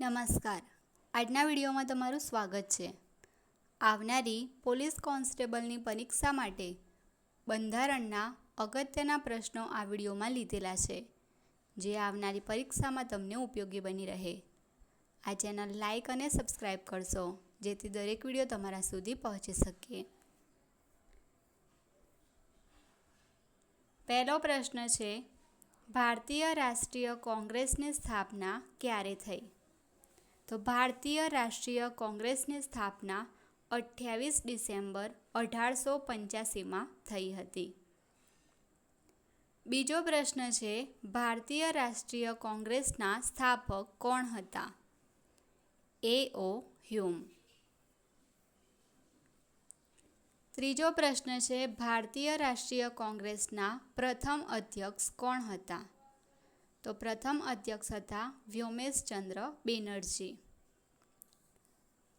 નમસ્કાર. આજના વિડીયોમાં તમારું સ્વાગત છે. આવનારી પોલીસ કોન્સ્ટેબલની પરીક્ષા માટે બંધારણના અગત્યના પ્રશ્નો આ વિડીયોમાં લીધેલા છે, જે આવનારી પરીક્ષામાં તમને ઉપયોગી બની રહે. આ ચેનલ લાઇક અને સબસ્ક્રાઈબ કરશો, જેથી દરેક વીડિયો તમારા સુધી પહોંચી શકે. પહેલો પ્રશ્ન છે, ભારતીય રાષ્ટ્રીય કોંગ્રેસની સ્થાપના ક્યારે થઈ? તો ભારતીય રાષ્ટ્રીય કોંગ્રેસની સ્થાપના અઠ્યાવીસ ડિસેમ્બર અઢારસો પંચ્યાસીમાં થઈ હતી. બીજો પ્રશ્ન છે, ભારતીય રાષ્ટ્રીય કોંગ્રેસના સ્થાપક કોણ હતા? એ ઓ હ્યુમ ત્રીજો પ્રશ્ન છે, ભારતીય રાષ્ટ્રીય કોંગ્રેસના પ્રથમ અધ્યક્ષ કોણ હતા? તો પ્રથમ અધ્યક્ષ હતા વ્યોમેશચંદ્ર બેનર્જી.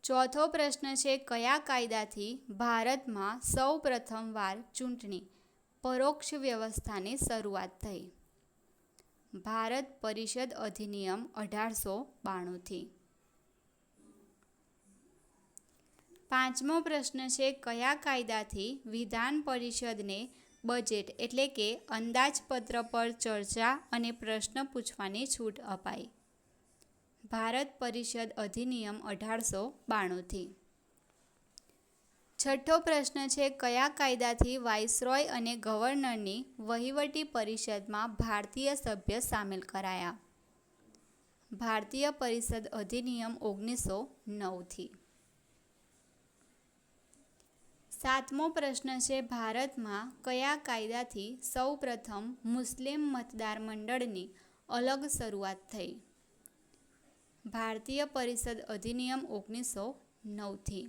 ચોથો પ્રશ્ન છે, કયા કાયદાથી ભારતમાં સૌ પ્રથમવાર ચૂંટણી પરોક્ષ વ્યવસ્થાની શરૂઆત થઈ? ભારત પરિષદ અધિનિયમ અઢારસો બાણુંથી પાંચમો પ્રશ્ન છે, કયા કાયદાથી વિધાન પરિષદને બજેટ એટલે કે અંદાજપત્ર પર ચર્ચા અને પ્રશ્ન પૂછવાની છૂટ અપાઈ? ભારત પરિષદ અધિનિયમ અઢારસો બાણુંથી. છઠ્ઠો પ્રશ્ન છે, કયા કાયદાથી વાઇસરોય અને ગવર્નરની વહીવટી પરિષદમાં ભારતીય સભ્ય સામેલ કરાયા? ભારતીય પરિષદ અધિનિયમ ઓગણીસો નવથી. સાતમો પ્રશ્ન છે, ભારતમાં કયા કાયદાથી સૌ પ્રથમ મુસ્લિમ મતદાર મંડળની અલગ શરૂઆત થઈ? ભારતીય પરિષદ અધિનિયમ ઓગણીસો નવથી.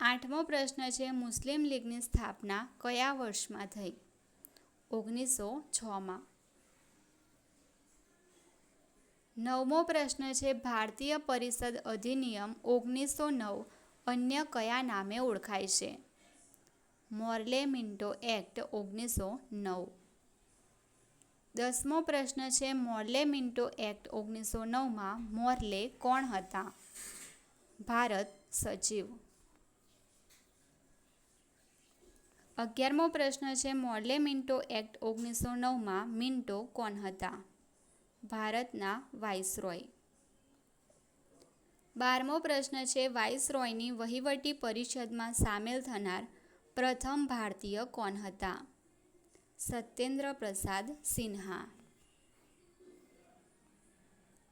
આઠમો પ્રશ્ન છે, મુસ્લિમ લીગની સ્થાપના કયા વર્ષમાં થઈ? ઓગણીસો છમાં. નવમો પ્રશ્ન છે, ભારતીય પરિષદ અધિનિયમ ઓગણીસો નવ અન્ય કયા નામે ઓળખાય છે? મોર્લે મિન્ટો એક્ટ ઓગણીસો નવ. દસમો પ્રશ્ન છે, મોર્લે મિન્ટો એક્ટ ઓગણીસો નવમાં મોર્લે કોણ હતા? ભારત સચિવ. અગિયારમો પ્રશ્ન છે, મોર્લે મિન્ટો એક્ટ ઓગણીસો નવમાં મિન્ટો કોણ હતા? ભારતના વાઇસરોય. બારમો પ્રશ્ન છે, વાઇસરોયની વહીવટી પરિષદમાં સામેલ થનાર પ્રથમ ભારતીય કોણ હતા? સત્યેન્દ્ર પ્રસાદ સિન્હા.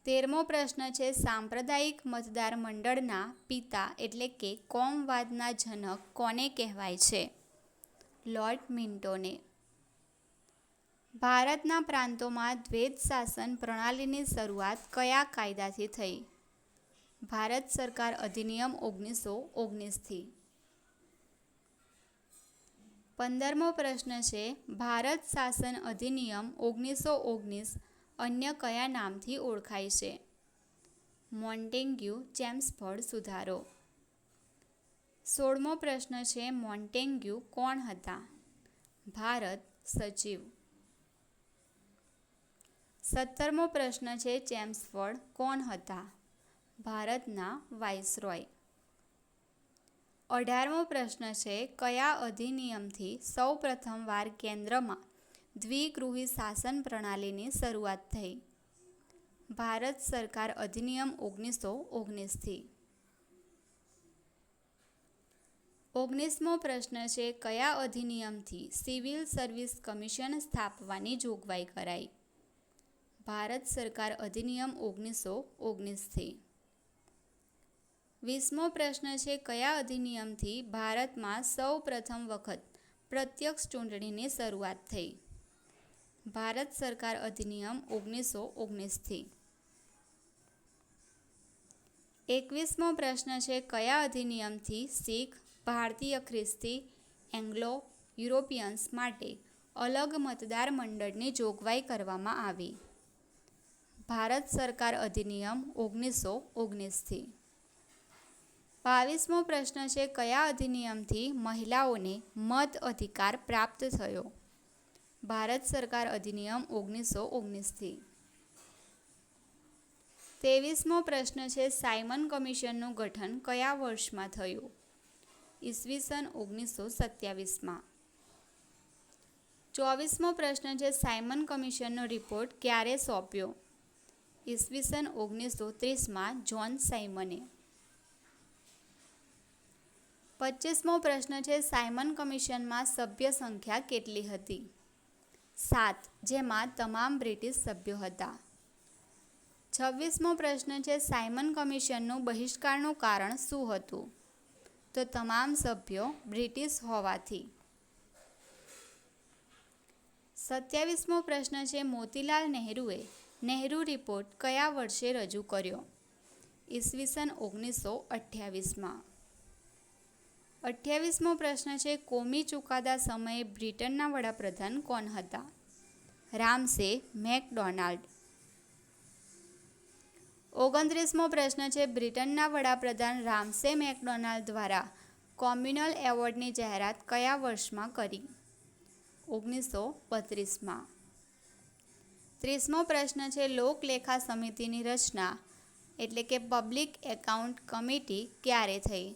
તેરમો પ્રશ્ન છે, સાંપ્રદાયિક મતદાર મંડળના પિતા એટલે કે કોમવાદના જનક કોને કહેવાય છે? લોર્ડ મિન્ટોને. ભારતના પ્રાંતોમાં દ્વૈત શાસન પ્રણાલીની શરૂઆત કયા કાયદાથી થઈ? ભારત સરકાર અધિનિયમ ઓગણીસો ઓગણીસથી. પંદરમો પ્રશ્ન છે, ભારત શાસન અધિનિયમ ઓગણીસો ઓગણીસ અન્ય કયા નામથી ઓળખાય છે? મોન્ટેન્ગ્યુ ચેમ્સફર્ડ, સુધારો. સોળમો પ્રશ્ન છે મોન્ટેન્ગ્યુ કોણ હતા? ભારત સચિવ. સત્તરમો પ્રશ્ન છે, ચેમ્સફર્ડ કોણ હતા? ભારતના વાઇસરોય. અઢારમો પ્રશ્ન છે, કયા અધિનિયમથી સૌ પ્રથમવાર કેન્દ્રમાં દ્વિગૃહી શાસન પ્રણાલીની શરૂઆત થઈ? ભારત સરકાર અધિનિયમ ઓગણીસો ઓગણીસથી. ઓગણીસમો પ્રશ્ન છે, કયા અધિનિયમથી સિવિલ સર્વિસ કમિશન સ્થાપવાની જોગવાઈ કરાઈ? ભારત સરકાર અધિનિયમ ઓગણીસો ઓગણીસથી. વીસમો પ્રશ્ન છે, કયા અધિનિયમથી ભારતમાં સૌ પ્રથમ વખત પ્રત્યક્ષ ચૂંટણીની શરૂઆત થઈ? ભારત સરકાર અધિનિયમ ઓગણીસો ઓગણીસથી. એકવીસમો પ્રશ્ન છે, કયા અધિનિયમથી શીખ, ભારતીય ખ્રિસ્તી, એંગ્લો, યુરોપિયન્સ માટે અલગ મતદાર મંડળની જોગવાઈ કરવામાં આવી? ભારત સરકાર અધિનિયમ ઓગણીસો ઓગણીસથી. બાવીસમો પ્રશ્ન છે, કયા અધિનિયમથી મહિલાઓને મત અધિકાર પ્રાપ્ત થયો? ભારત સરકાર અધિનિયમ ઓગણીસો ઓગણીસથી. ત્રેવીસમો પ્રશ્ન છે, સાયમન કમિશનનું ગઠન કયા વર્ષમાં થયું? ઈસવીસન ઓગણીસો સત્યાવીસમાં. ચોવીસમો પ્રશ્ન છે, સાયમન કમિશનનો રિપોર્ટ ક્યારે સોંપ્યો? ઈસવીસન ઓગણીસો ત્રીસમાં જ્હોન સાયમને. પચીસમો પ્રશ્ન છે, સાયમન કમિશનમાં સભ્ય સંખ્યા કેટલી હતી? સાત, જેમાં તમામ બ્રિટિશ સભ્યો હતા. છવ્વીસમો પ્રશ્ન છે, સાયમન કમિશનનું બહિષ્કારનું કારણ શું હતું? તો તમામ સભ્યો બ્રિટિશ હોવાથી. સત્યાવીસમો પ્રશ્ન છે, મોતીલાલ નહેરુએ નહેરુ રિપોર્ટ કયા વર્ષે રજૂ કર્યો? ઈસવીસન ઓગણીસો અઠ્યાવીસમાં. અઠ્યાવીસમો પ્રશ્ન છે, કોમી ચુકાદા સમયે બ્રિટનના વડાપ્રધાન કોણ હતા? રામસે, મેકડોનાલ્ડ. ઓગણત્રીસમો પ્રશ્ન છે, બ્રિટનના વડાપ્રધાન રામસે મેકડોનાલ્ડ દ્વારા કોમ્યુનલ એવોર્ડની જાહેરાત કયા વર્ષમાં કરી? ઓગણીસો બત્રીસમાં. ત્રીસમો પ્રશ્ન છે, લોકલેખા સમિતિની રચના, એટલે કે પબ્લિક એકાઉન્ટ કમિટી, ક્યારે થઈ?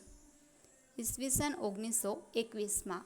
ઈસવીસન ઓગણીસો એકવીસમાં.